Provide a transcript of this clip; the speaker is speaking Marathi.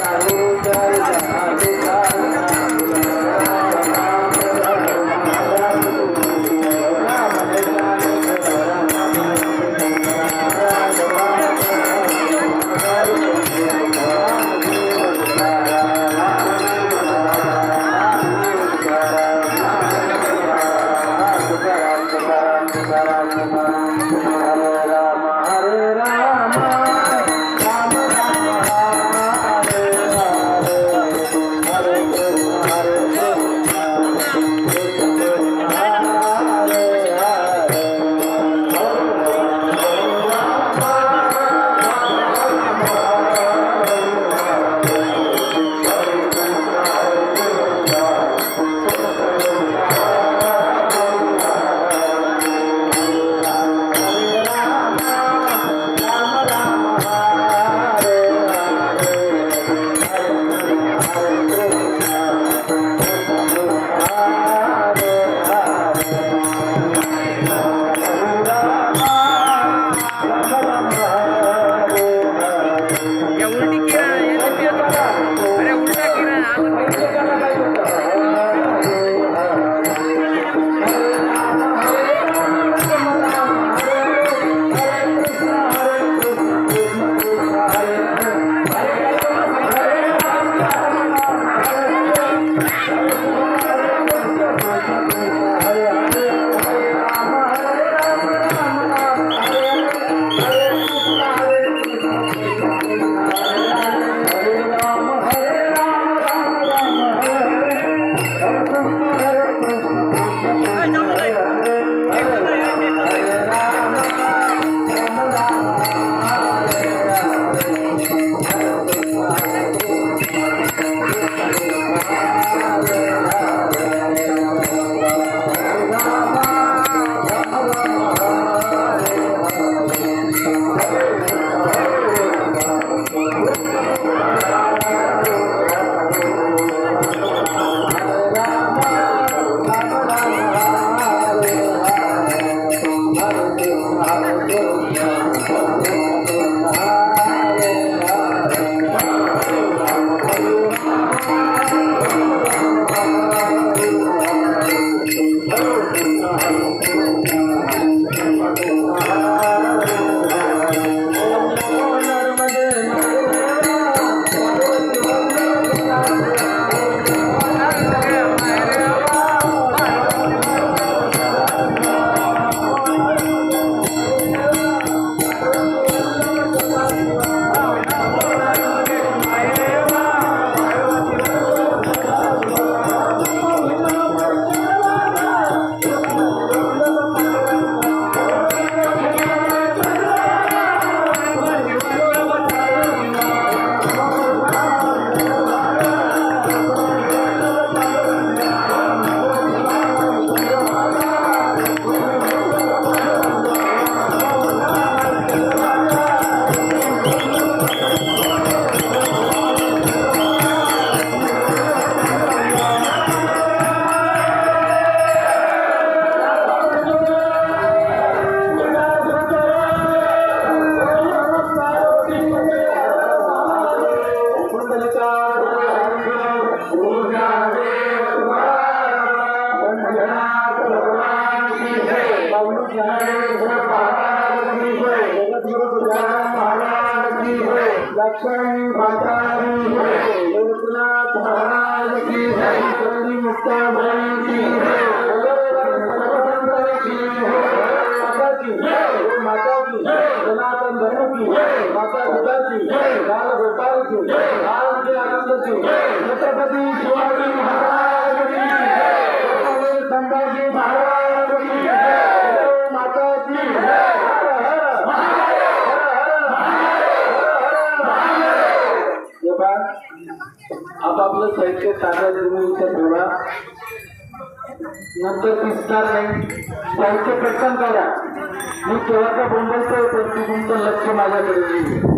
I Garuda, Garuda, Garuda. Lakshmi माता महाराज की मुक्ता की माता माता सनातन धर्म की माता पिता की गोपाल की लाल के आनंद की छत्रपति आपापलं साहित्य ताब्यात तुम्ही इथं ठेवा नंतर विस्तार नाही. साहित्य पटकन करा मी केव्हा बोंबलतोय पण तुमचं लक्ष माझ्याकडे येईल